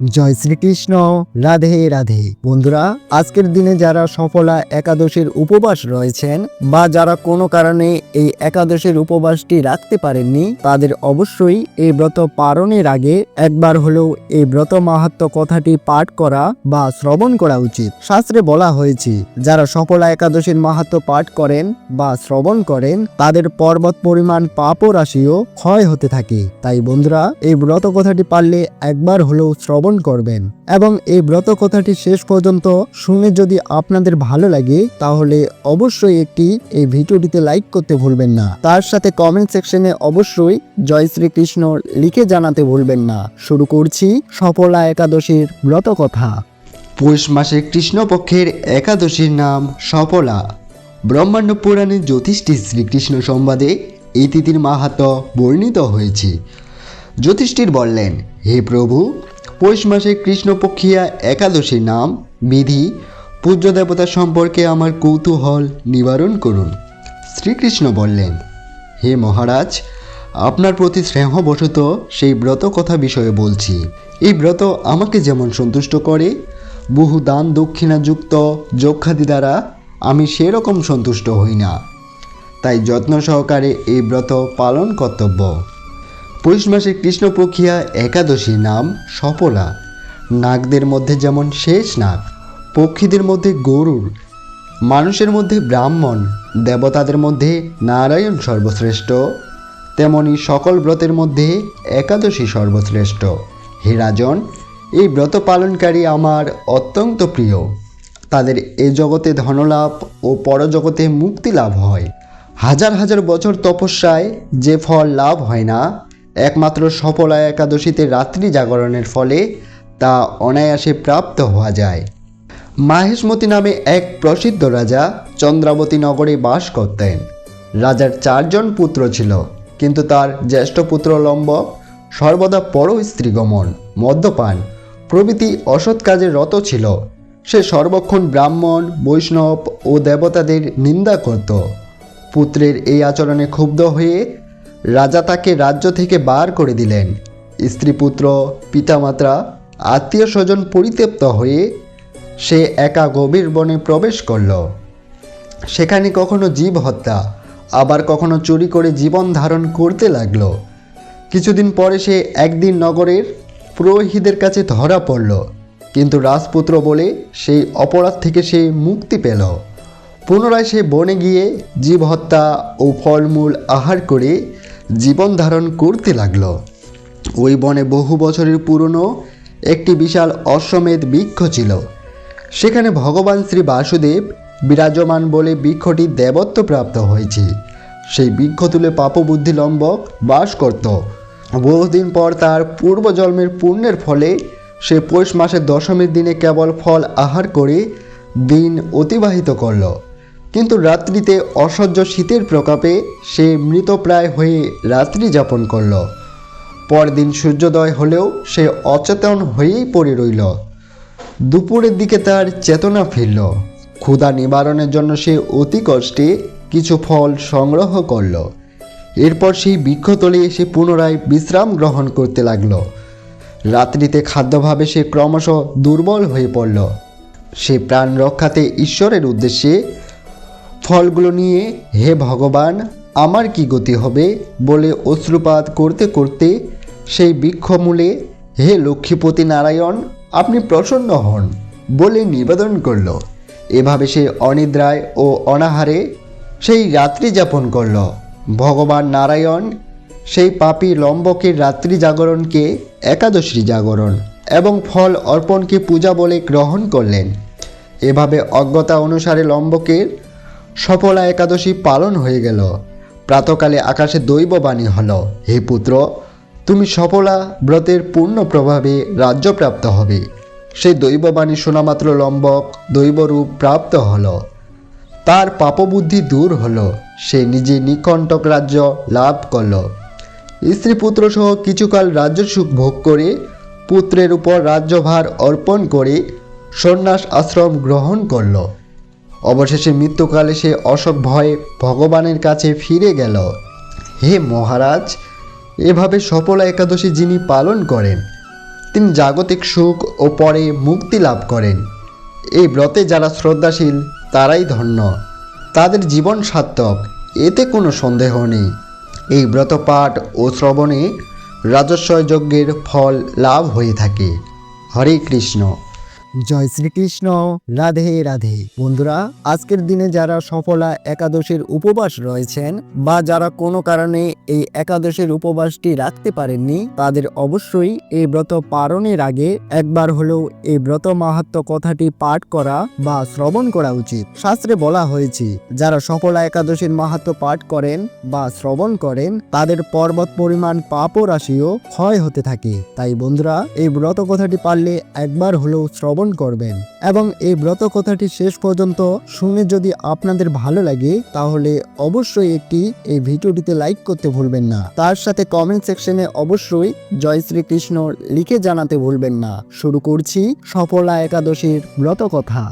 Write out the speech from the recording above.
জয় শ্রীকৃষ্ণ, রাধে রাধে। বন্ধুরা, আজকের দিনে যারা সফলা একাদশীর উপবাস রয়েছেন বা যারা কোনো কারণে এই একাদশের উপবাসটি রাখতে পারেননি, তাদের অবশ্যই এই ব্রত পালনের আগে একবার হলেও এই ব্রত মাহাত্ম কথাটি পাঠ করা বা শ্রবণ করা উচিত। শাস্ত্রে বলা হয়েছে, যারা সফলা একাদশীর মাহাত্ম পাঠ করেন বা শ্রবণ করেন, তাদের পর্বত পরিমাণ পাপ রাশিও ক্ষয় হতে থাকে। তাই বন্ধুরা, এই ব্রত কথাটি পারলে একবার হলেও শ্রবণ করবেন এবং এই ব্রত কথাটি শেষ পর্যন্ত শুনে যদি আপনাদের ভালো লাগে, তাহলে অবশ্যই একটি এই ভিডিওটিতে লাইক করতে ভুলবেন না। তার সাথে কমেন্ট সেকশনে অবশ্যই জয় শ্রীকৃষ্ণ লিখে জানাতে ভুলবেন না। শুরু করছি সফলা একাদশীর ব্রত কথা পৌষ মাসের কৃষ্ণপক্ষের একাদশীর নাম সফলা। ব্রহ্মাণ্ড পুরাণে জ্যোতিষ্ঠী শ্রীকৃষ্ণ সংবাদে এই তিথির মাহাত্ম বর্ণিত হয়েছে। জ্যোতিষ্ঠির বললেন, হে প্রভু পৌষ মাসে কৃষ্ণপক্ষিয়া একাদশীর নাম, বিধি, পূজ্য দেবতা সম্পর্কে আমার কৌতূহল নিবারণ করুন। শ্রীকৃষ্ণ বললেন, হে মহারাজ, আপনার প্রতি স্নেহবশত সেই ব্রত কথা বিষয়ে বলছি। এই ব্রত আমাকে যেমন সন্তুষ্ট করে, বহু দান দক্ষিণাযুক্ত যক্ষাদি দ্বারা আমি সেরকম সন্তুষ্ট হই না। তাই যত্ন সহকারে এই ব্রত পালন কর্তব্য। পৌষ মাসে কৃষ্ণপক্ষিয়া একাদশী নাম সফলা নাগদের মধ্যে যেমন শেষ নাগ, পক্ষীদের মধ্যে গরুর। মানুষের মধ্যে ব্রাহ্মণ, দেবতাদের মধ্যে নারায়ণ সর্বশ্রেষ্ঠ। তেমনি সকল ব্রতের মধ্যে একাদশী সর্বশ্রেষ্ঠ। হে রাজন, এই ব্রত পালনকারী আমার অত্যন্ত প্রিয়। তাদের এ জগতে ধনলাভ ও পরজগতে মুক্তি লাভ হয়। হাজার হাজার বছর তপস্যায় যে ফল লাভ হয় না একমাত্র সফলা একাদশীতে রাত্রি জাগরণের ফলে তা অনায়াসে প্রাপ্ত হওয়া যায়। মাহেশমতি নামে এক প্রসিদ্ধ রাজা চন্দ্রাবতী নগরে বাস করতেন। রাজার চারজন পুত্র ছিল, কিন্তু তার জ্যেষ্ঠ পুত্র লম্ব সর্বদা পর স্ত্রীগমন, মদ্যপান, প্রভৃতি অসৎ কাজে রত ছিল। সে সর্বক্ষণ ব্রাহ্মণ, বৈষ্ণব ও দেবতাদের নিন্দা করত। পুত্রের এই আচরণে ক্ষুব্ধ হয়ে রাজা তাকে রাজ্য থেকে বার করে দিলেন। স্ত্রী পুত্র পিতামাতা আত্মীয় স্বজন পরিতৃপ্ত হয়ে সে একা গভীর বনে প্রবেশ করল। সেখানে কখনো জীব হত্যা, আবার কখনো চুরি করে জীবন ধারণ করতে লাগল। কিছুদিন পরে সে একদিন নগরের পুরোহিতদের কাছে ধরা পড়ল, কিন্তু রাজপুত্র বলে সেই অপরাধ থেকে সে মুক্তি পেল। পুনরায় সে বনে গিয়ে জীব হত্যা ও ফলমূল আহার করে জীবন ধারণ করতে লাগল। ওই বনে বহু বছরের পুরনো একটি বিশাল অশ্বমেধ বৃক্ষ ছিল। সেখানে ভগবান শ্রী বাসুদেব বিরাজমান বলে বৃক্ষটি দেবত্ব প্রাপ্ত হয়েছে। সেই বৃক্ষ তুলে পাপবুদ্ধি লম্বক বাস করত। বহুদিন পর তার পূর্বজন্মের পুণ্যের ফলে সে পৌষ মাসের দশমীর দিনে কেবল ফল আহার করে দিন অতিবাহিত করল। কিন্তু রাত্রিতে অসহ্য শীতের প্রকাপে সে মৃতপ্রায় হয়ে রাত্রি যাপন করল। পরদিন সূর্যোদয় হলেও সে অচেতন হয়েই পড়ে রইল। দুপুরের দিকে তার চেতনা ফিরল। ক্ষুধা নিবারণের জন্য সে অতি কষ্টে কিছু ফল সংগ্রহ করল। এরপর সেই বৃক্ষতলে এসে পুনরায় বিশ্রাম গ্রহণ করতে লাগল। রাত্রিতে খাদ্যভাবে সে ক্রমশ দুর্বল হয়ে পড়ল। সে প্রাণ রক্ষাতে ঈশ্বরের উদ্দেশ্যে ফলগুলো নিয়ে, হে ভগবান, আমার কি গতি হবে? বলে অশ্রুপাত করতে করতে সেই বৃক্ষমূলে, হে লক্ষ্মীপতি নারায়ণ, আপনি প্রসন্ন হন, বলে নিবেদন করল। এভাবে সে অনিদ্রায় ও অনাহারে সেই রাত্রি যাপন করল। ভগবান নারায়ণ সেই পাপী লম্বকের রাত্রি জাগরণকে একাদশী জাগরণ এবং ফল অর্পণকে পূজা বলে গ্রহণ করলেন। এভাবে অজ্ঞতা অনুসারে লম্বকের সফলা একাদশী পালন হয়ে গেল। প্রাতকালে আকাশে দৈববাণী হল, হে পুত্র, তুমি সফলা ব্রতের পূর্ণ প্রভাবে রাজ্যপ্রাপ্ত হবে। সেই দৈববাণী শোনামাত্র লম্বক, দৈবরূপ প্রাপ্ত হল। তার পাপবুদ্ধি দূর হল, সে নিজে নিকণ্টক রাজ্য লাভ করল। স্ত্রী পুত্র সহ কিছুকাল রাজ্য সুখ ভোগ করে, পুত্রের উপর রাজ্যভার অর্পণ করে সন্ন্যাস আশ্রম গ্রহণ করল। অবশেষে মৃত্যুকালে সে অশোক ভয়ে ভগবানের কাছে ফিরে গেল। হে মহারাজ, এভাবে সফলা একাদশী যিনি পালন করেন, তিনি জাগতিক সুখ ও পরে মুক্তি লাভ করেন। এই ব্রতে যারা শ্রদ্ধাশীল, তারাই ধন্য। তাদের জীবন সার্থক, এতে কোনো সন্দেহ নেই। এই ব্রত পাঠ ও শ্রবণে রাজস্বয় যজ্ঞের ফল লাভ হয়ে থাকে। হরে কৃষ্ণ। জয় শ্রীকৃষ্ণ। রাধে রাধে। বন্ধুরা, আজকের দিনে যারা সফলা একাদশীর উপবাস রয়েছেন বা যারা কোনো কারণে এই একাদশের উপবাসটি রাখতে পারেননি, তাদের অবশ্যই এই ব্রত পালনের আগে একবার হলেও এই ব্রত মাহাত্ম কথাটি পাঠ করা বা শ্রবণ করা উচিত। শাস্ত্রে বলা হয়েছে, যারা সফলা একাদশীর মাহাত্ম পাঠ করেন বা শ্রবণ করেন, তাদের পর্বত পরিমাণ পাপ রাশিও ক্ষয় হতে থাকে। তাই বন্ধুরা, এই ব্রত কথাটি পারলে একবার হলেও শ্রবণ করবেন এবং এই ব্রত কথাটি শেষ পর্যন্ত শুনে যদি আপনাদের ভালো লাগে, তাহলে অবশ্যই একটি এই ভিডিওটিতে লাইক করতে ভুলবেন না। তার সাথে কমেন্ট সেকশনে অবশ্যই জয় শ্রীকৃষ্ণ লিখে জানাতে ভুলবেন না। শুরু করছি সফলা একাদশীর ব্রত কথা।